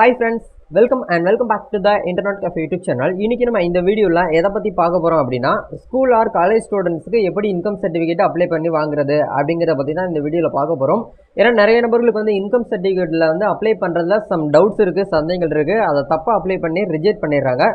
Hi friends welcome and welcome back to the internet cafe YouTube channel இன்றைக்கி நம்ம இந்த வீடியோவில் எதை பற்றி பார்க்க போகிறோம் அப்படின்னா ஸ்கூல் ஆர் காலேஜ் ஸ்டூடெண்ட்ஸுக்கு எப்படி இன்கம் சர்டிஃபிகேட் அப்ளை பண்ணி வாங்குறது அப்படிங்கிறத பற்றி தான் இந்த வீடியோவில் பார்க்க போகிறோம் ஏன்னா நிறைய நபர்களுக்கு வந்து இன்கம் சர்டிஃபிகேட்டில் வந்து அப்ளை பண்ணுறதுல சம் டவுட்ஸ் இருக்குது சந்தேகங்கள் இருக்குது அதை தப்பாக அப்ளை பண்ணி ரிஜெக்ட் பண்ணிடுறாங்க.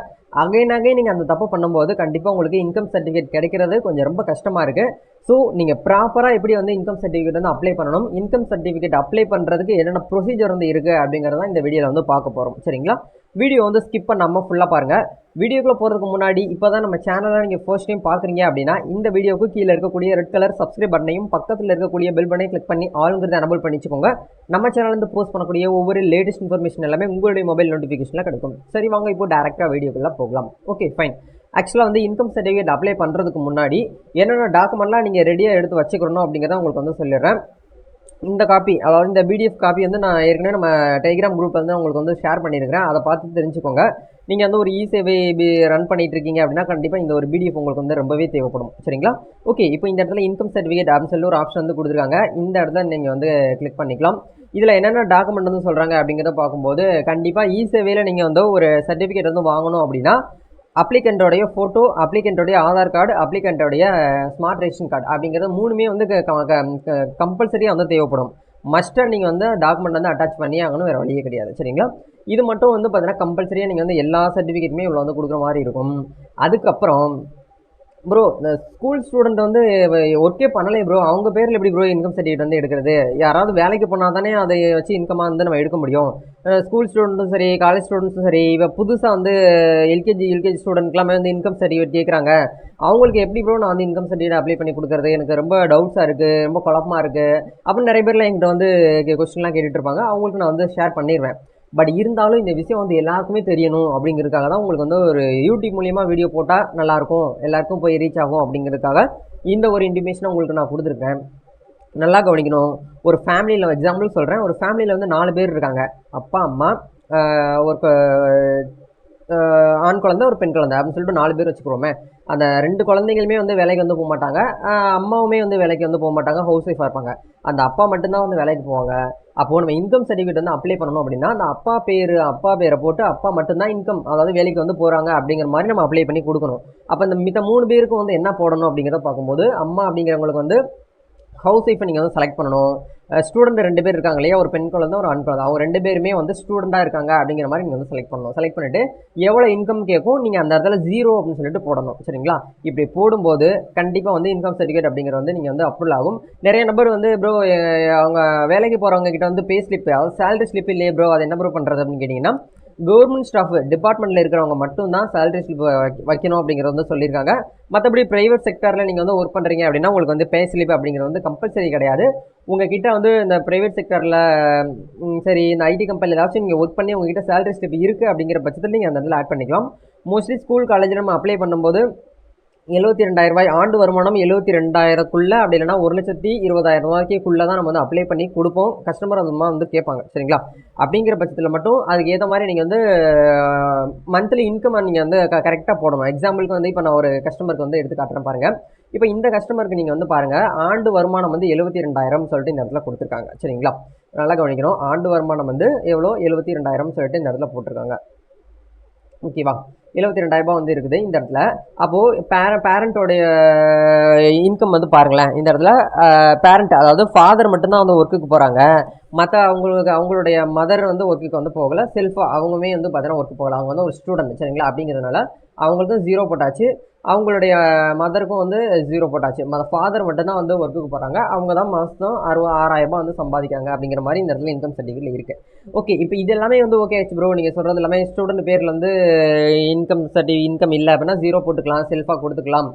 அகைன் அகைன் நீங்கள் அந்த தப்பு பண்ணும்போது கண்டிப்பாக உங்களுக்கு இன்கம் சர்டிஃபிகேட் கிடைக்கிறது கொஞ்சம் ரொம்ப கஷ்டமாக இருக்குது ஸோ நீங்கள் ப்ராப்பராக எப்படி வந்து இன்கம் சர்டிஃபிகேட் வந்து அப்ளை பண்ணணும்? இன்கம் சர்டிஃபிகேட் அப்ளை பண்ணுறதுக்கு என்னென்ன ப்ரொசீஜர் வந்து இருக்குது அப்படிங்கிறத இந்த வீடியோவில் வந்து பார்க்க போகிறோம் சரிங்களா? வீடியோ வந்து ஸ்கிப் பண்ணாமல் ஃபுல்லாக பாருங்கள் வீடியோக்குள்ளே போகிறதுக்கு முன்னாடி இப்போ தான் நம்ம சேனலை நீங்கள் ஃபர்ஸ்ட் டைம் பார்க்குறீங்க அப்படின்னா இந்த வீடியோக்கு கீழே இருக்கக்கூடிய ரெட் கலர் சப்ஸ்கிரைப் பட்டனையும் பக்கத்தில் இருக்கக்கூடிய பெல் பட்டனையும் கிளிக் பண்ணி ஆளுங்கிறத எனபிள் பண்ணிச்சுக்கோங்க. நம்ம சேனல்லேருந்து போஸ்ட் பண்ணக்கூடிய ஒவ்வொரு லேட்டஸ்ட் இன்ஃபர்மேஷன் எல்லாமே உங்களுடைய மொபைல் நோட்டிஃபிகேஷனில் கிடைக்கும். சரி வாங்க இப்போ டேரெக்டாக வீடியோக்குள்ளே போகலாம். ஓகே ஃபைன் ஆக்சுவலாக வந்து இன்கம் சர்டிஃபிகேட் அப்ளை பண்ணுறதுக்கு முன்னாடி என்னென்ன டாக்குமெண்ட்லாம் நீங்கள் ரெடியாக எடுத்து வச்சுக்கணும் அப்படிங்கிறத உங்களுக்கு வந்து சொல்லிடுறேன். இந்த காப்பி அதாவது இந்த பிடிஎஃப் காப்பி வந்து நான் ஏற்கனவே நம்ம டெலிகிராம் குரூப்பில் வந்து உங்களுக்கு வந்து ஷேர் பண்ணியிருக்கிறேன். அதை பார்த்து தெரிஞ்சுக்கோங்க. நீங்கள் வந்து ஒரு இ சேவை ரன் பண்ணிட்டு இருக்கீங்க அப்படின்னா கண்டிப்பாக இந்த ஒரு பிடிஎஃப் உங்களுக்கு வந்து ரொம்பவே தேவைப்படும். சரிங்களா? ஓகே இப்போ இந்த இடத்துல இன்கம் சர்டிஃபிகேட் அப்படின்னு சொல்லி ஒரு ஆப்ஷன் வந்து கொடுத்துருக்காங்க. இந்த இடத்துல நீங்கள் வந்து கிளிக் பண்ணிக்கலாம். இதில் என்னென்ன டாக்குமெண்ட் வந்து சொல்கிறாங்க அப்படிங்கிறத பார்க்கும்போது கண்டிப்பாக இ சேவையில் நீங்கள் வந்து ஒரு சர்டிஃபிகேட் வந்து வாங்கணும் அப்படின்னா அப்ளிகண்ட்டோடைய ஃபோட்டோ அப்ளிகண்ட்டோடைய ஆதார் கார்டு அப்ளிகண்ட்டோடைய ஸ்மார்ட் ரேஷன் கார்டு அப்படிங்கிறது மூணுமே வந்து கம்பல்சரியாக வந்து தேவைப்படும். மஸ்டர் நீங்கள் வந்து டாக்குமெண்ட் வந்து அட்டாச் பண்ணி ஆகணும் வேறு வழியே கிடையாது. சரிங்களா? இது மட்டும் வந்து பார்த்தீங்கன்னா கம்பல்சரியாக நீங்கள் வந்து எல்லா சர்டிஃபிகேட்டுமே இவ்வளோ வந்து கொடுக்குற மாதிரி இருக்கும். அதுக்கப்புறம் ப்ரோ இந்த ஸ்கூல் ஸ்டூடெண்ட் வந்து ஒர்க்கே பண்ணலை ப்ரோ அவங்க பேரில் எப்படி ப்ரோ இன்கம் சர்டிஃபிகேட் வந்து எடுக்கிறது? யாராவது வேலைக்கு போனால் தானே அதை வச்சு இன்கமாக வந்து நம்ம எடுக்க முடியும். ஸ்கூல் ஸ்டூடெண்ட்டும் சரி காலேஜ் ஸ்டூடெண்ட்ஸும் சரி இப்போ புதுசாக வந்து எல்கேஜி யூகேஜி ஸ்டூடெண்ட்லாமே வந்து இன்கம் சர்டிஃபிகேட் கேட்குறாங்க அவங்களுக்கு எப்படி ப்ரோ நான் வந்து இன்கம் சர்டிஃபிகேட் அப்ளை பண்ணி கொடுக்குறது? எனக்கு ரொம்ப டவுட்ஸாக இருக்குது ரொம்ப குழப்பமாக இருக்குது அப்படின்னு நிறைய பேர்லாம் என்கிட்ட வந்து கொஸ்டின்லாம் கேட்டுட்ருப்பாங்க அவங்களுக்கு நான் வந்து ஷேர் பண்ணிடுவேன். பட் இருந்தாலும் இந்த விஷயம் வந்து எல்லாருக்குமே தெரியணும் அப்படிங்கிறதுக்காக தான் உங்களுக்கு வந்து ஒரு யூடியூப் மூலியமாக வீடியோ போட்டால் நல்லாயிருக்கும் எல்லாருக்கும் போய் ரீச் ஆகும் அப்படிங்கிறதுக்காக இந்த ஒரு இன்டிமேஷனை உங்களுக்கு நான் கொடுத்துருக்கேன். நல்லா கவனிக்கணும். ஒரு ஃபேமிலியில் எக்ஸாம்பிள் சொல்கிறேன் ஒரு ஃபேமிலியில் வந்து நாலு பேர் இருக்காங்க. அப்பா அம்மா ஒரு ஆண் குழந்தை ஒரு பெண் குழந்தை அப்படின்னு சொல்லிட்டு நாலு பேர் வச்சுக்கிறோமே. அந்த ரெண்டு குழந்தைங்களுமே வந்து வேலைக்கு வந்து போக மாட்டாங்க. அம்மாவுமே வந்து வேலைக்கு வந்து போக மாட்டாங்க. ஹவுஸ் ஒய்ஃபாக இருப்பாங்க. அந்த அப்பா மட்டும்தான் வந்து வேலைக்கு போவாங்க. அப்போது நம்ம இன்கம் சர்டிஃபிகேட் வந்து அப்ளை பண்ணணும் அப்படின்னா அந்த அப்பா பேர் அப்பா பேரை போட்டு அப்பா மட்டும்தான் இன்கம் அதாவது வேலைக்கு வந்து போகிறாங்க அப்படிங்கிற மாதிரி நம்ம அப்ளை பண்ணி கொடுக்கணும். அப்போ இந்த மித்த மூணு பேருக்கும் வந்து என்ன போடணும் அப்படிங்கிறத பார்க்கும்போது அம்மா அப்படிங்கிறவங்களுக்கு வந்து ஹவுஸ் ஒய்ஃபை நீங்கள் வந்து செலக்ட் பண்ணணும். ஸ்டூடெண்ட் ரெண்டு பேர் இருக்காங்க இல்லையா? ஒரு பெண் குழந்தை ஒரு ஆண் குழந்தை. அவங்க ரெண்டு பேருமே வந்து ஸ்டூடெண்ட்டாக இருக்காங்க அப்படிங்கிற மாதிரி நீங்கள் வந்து செலக்ட் பண்ணணும். செலக்ட் பண்ணிவிட்டு எவ்வளோ இன்கம் கேட்கும் நீங்கள் அந்த இடத்துல ஜீரோ அப்படின்னு சொல்லிட்டு போடணும். சரிங்களா? இப்படி போடும்போது கண்டிப்பாக வந்து இன்கம் சர்டிஃபிகேட் அப்படிங்கிற வந்து நீங்கள் வந்து அப்ரூவல் ஆகும். நிறைய நபர் வந்து ப்ரோ அவங்க வேலைக்கு போகிறவங்க கிட்ட வந்து பே ஸ்லிப் அதாவது சேலரி ஸ்லிப் இல்லையே ப்ரோ அது என்ன ப்ரோ பண்ணுறது அப்படின்னு கேட்டிங்கன்னா கவர்மெண்ட் ஸ்டாஃப் டிபார்ட்மெண்ட்டில் இருக்கிறவங்க மட்டும்தான் சேலரி ஸ்லிப் வைக்கணும் அப்படிங்கிறது வந்து சொல்லியிருக்காங்க. மற்றபடி ப்ரைவேட் செக்டரில் நீங்கள் வந்து ஒர்க் பண்ணுறீங்க அப்படின்னா உங்களுக்கு வந்து பே ஸ்லிப் அப்படிங்கிறது வந்து கம்பல்சரி கிடையாது. உங்ககிட்ட வந்து இந்த ப்ரைவேட் செக்டரில் சரி இந்த ஐடி கம்பெனியில் ஏதாச்சும் நீங்கள் ஒர்க் பண்ணி உங்ககிட்ட சேலரி ஸ்லிப் இருக்குது அப்படிங்கிற பட்சத்தில் நீங்கள் அந்த இடத்துல ஆட் பண்ணிக்கலாம். மோஸ்ட்லி ஸ்கூல் காலேஜில் நம்ம அப்ளை பண்ணும்போது எழுபத்தி ரெண்டாயிரம் ரூபாய். ஆண்டு வருமானம் எழுபத்தி ரெண்டாயிரக்குள்ளே அப்படி இல்லைனா ஒரு லட்சத்தி இருபதாயிரம் ரூபாய்க்குள்ளே தான் நம்ம வந்து அப்ளை பண்ணி கொடுப்போம். கஸ்டமர் அந்த வந்து கேட்பாங்க சரிங்களா? அப்படிங்கிற பட்சத்தில் மட்டும் அதுக்கு ஏற்ற மாதிரி நீங்கள் வந்து மந்த்லி இன்கம் நீங்கள் வந்து க கரெக்டாக போடணும். எக்ஸாம்பிளுக்கு வந்து இப்போ நான் ஒரு கஸ்டமருக்கு வந்து எடுத்து காட்டுறேன் பாருங்கள் இப்போ இந்த கஸ்டமருக்கு நீங்கள் வந்து பாருங்கள் ஆண்டு வருமானம் வந்து எழுபத்தி ரெண்டாயிரம் சொல்லிட்டு இந்த இடத்துல கொடுத்துருக்காங்க சரிங்களா? நல்லா கவனிக்கணும். ஆண்டு வருமானம் வந்து எவ்வளோ? எழுபத்தி ரெண்டாயிரம் சொல்லிட்டு இந்த இடத்துல போட்டிருக்காங்க. ஓகேவா? எழுபத்தி ரெண்டாயிரரூபா வந்து இருக்குது இந்த இடத்துல. அப்போது பேர பேரண்ட்டோடைய இன்கம் வந்து பாருங்களேன். இந்த இடத்துல பேரண்ட் அதாவது ஃபாதர் மட்டும்தான் வந்து ஒர்க்குக்கு போகிறாங்க மற்ற அவங்களுக்கு அவங்களுடைய மதர் வந்து ஒர்க்குக்கு வந்து போகலை. செல்ஃபாக அவங்களுமே வந்து பார்த்தீங்கன்னா ஒர்க்கு போகலை. அவங்க வந்து ஒரு ஸ்டூடெண்ட் சரிங்களா? அப்படிங்கிறதுனால அவங்களுக்கும் ஜீரோ போட்டாச்சு. அவங்களுடைய மதருக்கும் வந்து ஜீரோ போட்டாச்சு. மத ஃபாதர் மட்டும்தான் வந்து ஒர்க்குக்கு போகிறாங்க அவங்க தான் மாதம் அறுபது ஆறாயிரரூபா வந்து சம்பாதிக்காங்க அப்படிங்கிற மாதிரி இந்த இடத்துல இன்கம் சர்டிஃபிகேட் இருக்குது ஓகே இப்போ இது எல்லாமே வந்து ஓகே ஆச்சு ப்ரோ நீங்கள் சொல்கிறது எல்லாமே ஸ்டூடெண்ட் பேரில் வந்து இன்கம் சர்டி இன்கம் இல்லை அப்படின்னா ஜீரோ போட்டுக்கலாம் செல்ஃபாக கொடுத்துக்கலாம்.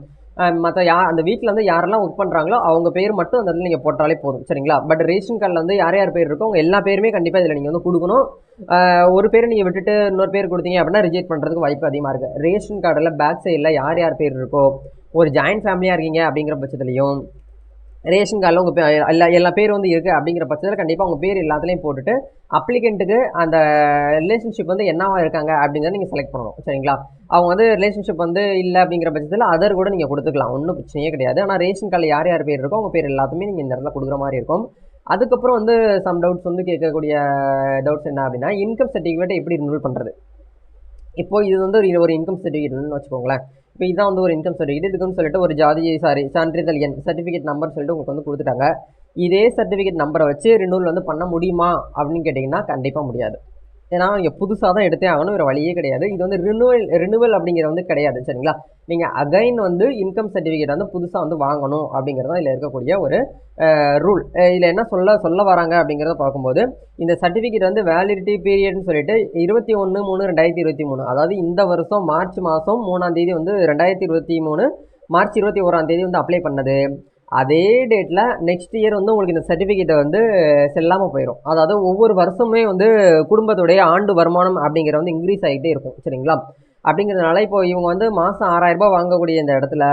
மற்ற யார் அந்த வீட்டில் வந்து யாரெல்லாம் ஒர்க் பண்ணுறாங்களோ அவங்க பேர் மட்டும் அந்த இடத்துல நீங்கள் போட்டாலே போதும். சரிங்களா? பட் ரேஷன் கார்டில் வந்து யார் யார் பேர் இருக்கோ அவங்க எல்லா பேருமே கண்டிப்பாக இதில் நீங்கள் வந்து கொடுக்கணும். ஒரு பேர் நீங்கள் விட்டுட்டு இன்னொரு பேர் கொடுத்தீங்க அப்படின்னா ரிஜெக்ட் பண்ணுறதுக்கு வாய்ப்பு அதிகமாக இருக்குது ரேஷன் கார்டில் பேக் சைடில் யார் யார் பேர் இருக்கோ ஒரு ஜாயின்ட் ஃபேமிலியாக இருக்கீங்க அப்படிங்கிற பட்சத்துலையும் ரேஷன் கார்டில் உங்கள் எல்லா எல்லா பேர் வந்து இருக்குது அப்படிங்கிற பட்சத்தில் கண்டிப்பாக உங்கள் பேர் எல்லாத்துலேயும் போட்டுட்டு அப்ளிகண்ட்டுக்கு அந்த ரிலேஷன்ஷிப் வந்து என்னவாக இருக்காங்க அப்படிங்கிறத நீங்கள் செலக்ட் பண்ணணும். சரிங்களா? அவங்க வந்து ரிலேஷன்ஷிப் வந்து இல்லை அப்படிங்கிற பட்சத்தில் அதர் கூட நீங்கள் கொடுத்துக்கலாம். ஒன்றும் பிரச்சனையே கிடையாது. ஆனால் ரேஷன் கார்டில் யார் யார் பேர் இருக்கோ உங்கள் பேர் எல்லாத்துமே நீங்கள் இந்த இடத்துல கொடுக்குற மாதிரி இருக்கும். அதுக்கப்புறம் வந்து சம் டவுட்ஸ் வந்து கேட்கக்கூடிய டவுட்ஸ் என்ன அப்படின்னா இன்கம் சர்டிஃபிகேட்டை எப்படி ரினிவல் பண்ணுறது இப்போது இது வந்து ஒரு ஒரு இன்கம் சர்டிஃபிகேட்னு வச்சுக்கோங்களேன். இப்போ இதுதான் வந்து ஒரு இன்கம் சர்டிஃபிகேட் இதுக்குன்னு சொல்லிட்டு ஒரு ஜாதி சாரி சான்றிதழ் எண் சர்டிஃபிகேட் நம்பர் சொல்லிட்டு உங்களுக்கு வந்து கொடுத்துட்டாங்க. இதே சர்டிஃபிகேட் நம்பரை வச்சு ரினிவல் வந்து பண்ண முடியுமா அப்படின்னு கேட்டிங்கன்னா கண்டிப்பாக முடியாது. ஏன்னா இங்கே புதுசாக தான் எடுத்தே ஆகணும் வேறு வழியே கிடையாது. இது வந்து ரினுவல் ரினுவல் அப்படிங்கிறது வந்து கிடையாது சரிங்களா? நீங்கள் அகைன் வந்து இன்கம் சர்டிஃபிகேட் வந்து புதுசாக வந்து வாங்கணும் அப்படிங்கிறது தான் இதில் இருக்கக்கூடிய ஒரு ரூல் இதில் என்ன சொல்ல சொல்ல வராங்க அப்படிங்கிறத பார்க்கும்போது இந்த சர்டிஃபிகேட் வந்து வேலிடிட்டி பீரியட்னு சொல்லிட்டு இருபத்தி ஒன்று மூணு ரெண்டாயிரத்தி இருபத்தி மூணு. அதாவது இந்த வருஷம் மார்ச் மாதம் மூணாம் தேதி வந்து ரெண்டாயிரத்தி இருபத்தி மூணு மார்ச் இருபத்தி ஓராம் தேதி வந்து அப்ளை பண்ணது. அதே டேட்டில் நெக்ஸ்ட் இயர் வந்து உங்களுக்கு இந்த சர்டிஃபிகேட்டை வந்து செல்லாமல் போயிடும் அதாவது ஒவ்வொரு வருஷமே வந்து குடும்பத்துடைய ஆண்டு வருமானம் அப்படிங்கிற வந்து இன்க்ரீஸ் ஆகிட்டே இருக்கும். சரிங்களா? அப்படிங்கிறதுனால இப்போ இவங்க வந்து மாதம் ஆறாயிரரூபா வாங்கக்கூடிய இந்த இடத்துல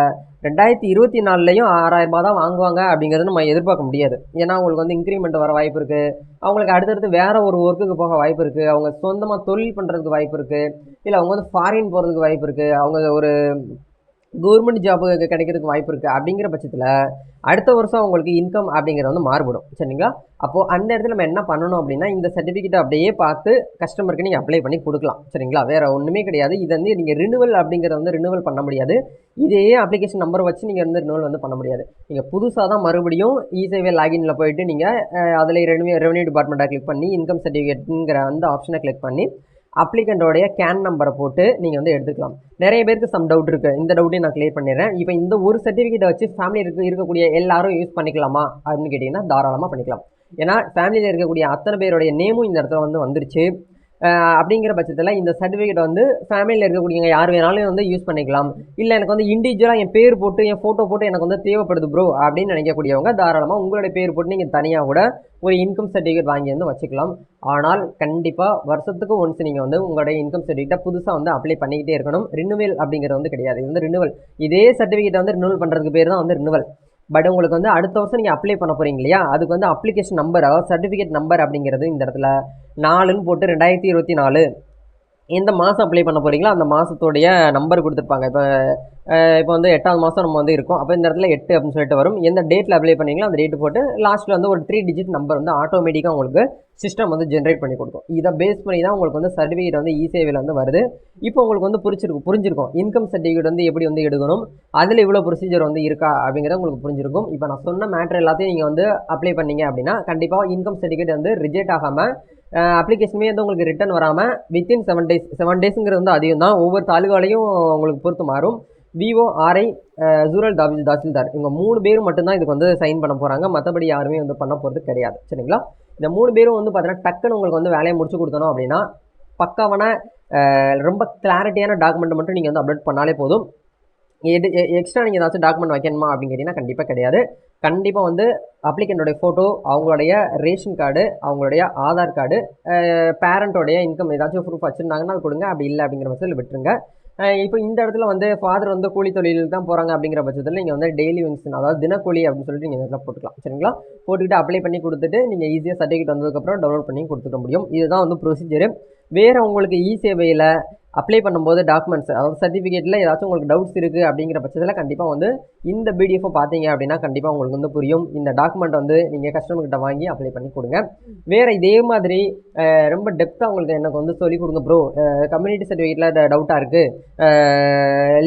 ரெண்டாயிரத்தி இருபத்தி நாலுலேயும் ஆறாயிரரூபா தான் வாங்குவாங்க அப்படிங்கிறது நம்ம எதிர்பார்க்க முடியாது. ஏன்னா அவங்களுக்கு வந்து இன்க்ரிமெண்ட் வர வாய்ப்பு இருக்குது அவங்களுக்கு அடுத்தடுத்து வேறு ஒரு ஒர்க்குக்கு போக வாய்ப்பு இருக்குது அவங்க சொந்தமாக தொழில் பண்ணுறதுக்கு வாய்ப்பு இருக்குது இல்லை அவங்க வந்து ஃபாரின் போகிறதுக்கு வாய்ப்பு இருக்குது அவங்க ஒரு கவர்மெண்ட் ஜாப் கிடைக்கிறதுக்கு வாய்ப்பு இருக்குது அப்படிங்கிற பட்சத்தில் அடுத்த வருஷம் உங்களுக்கு இன்கம் அப்படிங்கிறது வந்து மாறுபடும். சரிங்களா? அப்போது அந்த இடத்துல நம்ம என்ன பண்ணணும் அப்படின்னா இந்த சர்டிஃபிகேட்டை அப்படியே பார்த்து கஸ்டமருக்கு நீங்கள் அப்ளை பண்ணி கொடுக்கலாம். சரிங்களா? வேறு ஒன்றுமே கிடையாது. இது வந்து நீங்கள் ரினுவல் அப்படிங்கிறத வந்து ரினுவல் பண்ண முடியாது. இதே அப்ளிகேஷன் நம்பர் வச்சு நீங்கள் வந்து ரினுவல் வந்து பண்ண முடியாது. நீங்கள் புதுசாக தான் மறுபடியும் இசேவே லாகினில் போயிட்டு நீங்கள் அதில் ரெவன்யூ ரெவன்யூ டிபார்ட்மெண்ட்டாக கிளிக் பண்ணி இன்கம் சர்டிஃபிகேட்டுங்கிற அந்த ஆப்ஷனை கிளிக் பண்ணி அப்ளிகண்டோடைய கேன் நம்பரை போட்டு நீங்கள் வந்து எடுத்துக்கலாம். நிறைய பேருக்கு சம் டவுட் இருக்குது இந்த டவுட்டையும் நான் கிளியர் பண்ணிடுறேன். இப்போ இந்த ஒரு சர்டிஃபிகேட்டை வச்சு ஃபேமிலி இருக்கு இருக்கக்கூடிய எல்லாரும் யூஸ் பண்ணிக்கலாமா? அப்படின்னு கேட்டிங்கன்னா தாராளமாக பண்ணிக்கலாம். ஏன்னா ஃபேமிலியில் இருக்கக்கூடிய அத்தனை பேருடைய நேமும் இந்த இடத்துல வந்து வந்துருச்சு. அப்படிங்கிற பட்சத்தில் இந்த சர்டிஃபிகேட் வந்து ஃபேமிலியில் இருக்கக்கூடியவங்க யார் வேணாலும் வந்து யூஸ் பண்ணிக்கலாம். இல்லை எனக்கு வந்து இண்டிவிஜுவலாக என் பேர் போட்டு என் ஃபோட்டோ போட்டு எனக்கு வந்து தேவைப்படுது ப்ரோ அப்படின்னு நினைக்கக்கூடியவங்க தாராளமாக உங்களுடைய பேர் போட்டு நீங்கள் தனியாக கூட ஒரு இன்கம் சர்டிஃபிகேட் வாங்கி வந்து வச்சுக்கலாம். ஆனால் கண்டிப்பாக வருஷத்துக்கு ஒன்ஸ் நீங்கள் வந்து உங்களுடைய இன்கம் சர்டிஃபிகேட்டை புதுசாக வந்து அப்ளை பண்ணிக்கிட்டே இருக்கணும். ரினுவல் அப்படிங்கிறது வந்து கிடையாது. இது வந்து ரினுவல் இதே சர்டிஃபிகேட்டை வந்து ரினுவல் பண்ணுறதுக்கு பேர் தான் வந்து ரினுவல் பட் உங்களுக்கு வந்து அடுத்த வருஷம் நீங்கள் அப்ளை பண்ண போகிறீங்க இல்லையா? அதுக்கு வந்து அப்ளிகேஷன் நம்பர் அதாவது சர்டிஃபிகேட் நம்பர் அப்படிங்கிறது இந்த இடத்துல நாலுன்னு போட்டு ரெண்டாயிரத்தி இருபத்தி நாலு. எந்த மாதம் அப்ளை பண்ண போகிறீங்களோ அந்த மாதத்துடைய நம்பர் கொடுத்துருப்பாங்க. இப்போ இப்போ வந்து எட்டாவது மாதம் நம்ம வந்து இருக்கோம். அப்போ இந்த இடத்துல எட்டு அப்படின்னு சொல்லிட்டு வரும். எந்த டேட்டில் அப்ளை பண்ணிங்களோ அந்த டேட்டு போட்டு லாஸ்ட்டில் வந்து ஒரு த்ரீ டிஜிட் நம்பர் வந்து ஆட்டோமேட்டிக்காக உங்களுக்கு சிஸ்டம் வந்து ஜென்ரேட் பண்ணி கொடுக்கும். இதை பேஸ் பண்ணி தான் உங்களுக்கு வந்து சர்டிஃபிகேட் வந்து இசேவையில் வந்து வருது. இப்போ உங்களுக்கு வந்து புரிச்சிருக்கும் புரிஞ்சிருக்கும். இன்கம் சர்டிஃபிகேட் வந்து எப்படி வந்து எடுக்கணும் அதில் இவ்வளோ ப்ரொசீஜர் வந்து இருக்கா அப்படிங்கிறது உங்களுக்கு புரிஞ்சிருக்கும். இப்போ நான் சொன்ன மேட்ரு எல்லாத்தையும் நீங்கள் வந்து அப்ளை பண்ணீங்க அப்படின்னா கண்டிப்பாக இன்கம் சர்டிஃபிகேட் வந்து ரிஜெக்ட் ஆகாமல் அப்ளிகேஷனுமே வந்து உங்களுக்கு ரிட்டன் வராமல் வித்தின் செவன் டேஸ் செவன் டேஸுங்கிறது வந்து அதிகம் தான் ஒவ்வொரு தாலுகாலையும் உங்களுக்கு பொறுத்து மாறும். விஓ ஆர்ஐ ஜூரல் தாவில் தாசில்தார். இவங்க மூணு பேரும் மட்டும்தான் இதுக்கு வந்து சைன் பண்ண போகிறாங்க மற்றபடி யாருமே வந்து பண்ண போகிறது கிடையாது. சரிங்களா? இந்த மூணு பேரும் வந்து பார்த்தீங்கன்னா டக்குன்னு உங்களுக்கு வந்து வேலையை முடிச்சு கொடுத்தணும் அப்படின்னா பக்காவான ரொம்ப கிளாரிட்டியான டாக்குமெண்ட் மட்டும் நீங்கள் வந்து அப்லோட் பண்ணாலே போதும். எடு எக்ஸ்ட்ரா நீங்கள் ஏதாச்சும் டாக்குமெண்ட் வைக்கணுமா அப்படின்னு கேட்டிங்கன்னா கண்டிப்பாக கிடையாது. கண்டிப்பாக வந்து அப்ளிகண்டோடைய ஃபோட்டோ அவங்களுடைய ரேஷன் கார்டு அவங்களுடைய ஆதார் கார்டு பேரண்ட்டோடைய இன்கம் ஏதாச்சும் ப்ரூஃப் வச்சுருந்தாங்கன்னா அது கொடுங்க. அப்படி இல்லை அப்படிங்கிற பட்சத்தில் விட்டுருங்க. இப்போ இந்த இடத்துல வந்து ஃபாதர் வந்து கூலி தொழிலுக்கு தான் போகிறாங்க அப்படிங்கிற பட்சத்தில் நீங்கள் வந்து டெய்லி விங்ஸ் அதாவது தினக்கூலி அப்படின்னு சொல்லிட்டு நீங்கள் இதில் போட்டுக்கலாம். சரிங்களா? போட்டுக்கிட்டு அப்ளை பண்ணி கொடுத்துட்டு நீங்கள் ஈஸியாக சர்டிஃபிகேட் வந்ததுக்கப்புறம் டவுன்லோட் பண்ணி கொடுத்துக்க முடியும். இதுதான் வந்து ப்ரொசீஜரு வேறு உங்களுக்கு இ சேவையில் அப்ளை பண்ணும்போது டாக்குமெண்ட்ஸ் அதாவது சர்டிஃபிகேட்டில் ஏதாச்சும் உங்களுக்கு டவுட்ஸ் இருக்குது அப்படிங்கிற பட்சத்தில் கண்டிப்பாக வந்து இந்த பிடிஎஃப் பார்த்தீங்க அப்படின்னா கண்டிப்பாக உங்களுக்கு வந்து புரியும். இந்த டாக்குமெண்ட் வந்து நீங்கள் கஸ்டமர்கிட்ட வாங்கி அப்ளை பண்ணி கொடுங்க. வேறு இதே மாதிரி ரொம்ப டெப்த்தாக உங்களுக்கு எனக்கு வந்து சொல்லிக் கொடுங்க ப்ரோ கம்யூனிட்டி சர்டிஃபிகேட்டில் டவுட்டாக இருக்குது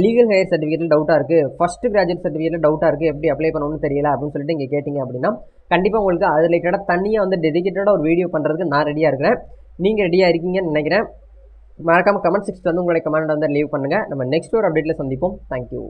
லீகல் ஹையர் சர்டிஃபிகேட்டில் டவுட்டாக இருக்குது ஃபஸ்ட் கிராஜுவேட் சர்டிஃபிகேட்டில் டவுட்டாக இருக்குது எப்படி அப்ளை பண்ணணும்னு தெரியல அப்படின்னு சொல்லிட்டு இங்கே கேட்டிங்க அப்படின்னா கண்டிப்பாக உங்களுக்கு அது ரிலேட்டடாக தனியாக வந்து டெடிகேட்டடாக ஒரு வீடியோ பண்ணுறதுக்கு நான் ரெடியாக இருக்கிறேன். நீங்கள் ரெடியாக இருக்கீங்கன்னு நினைக்கிறேன். மறக்காமல் கமெண்ட் செக்ஷன் வந்து உங்களுடைய கமெண்ட் வந்து லீவ் பண்ணுங்கள் நம்ம நெக்ஸ்ட் ஒரு அப்டேட்டில் சந்திப்போம். தேங்க்யூ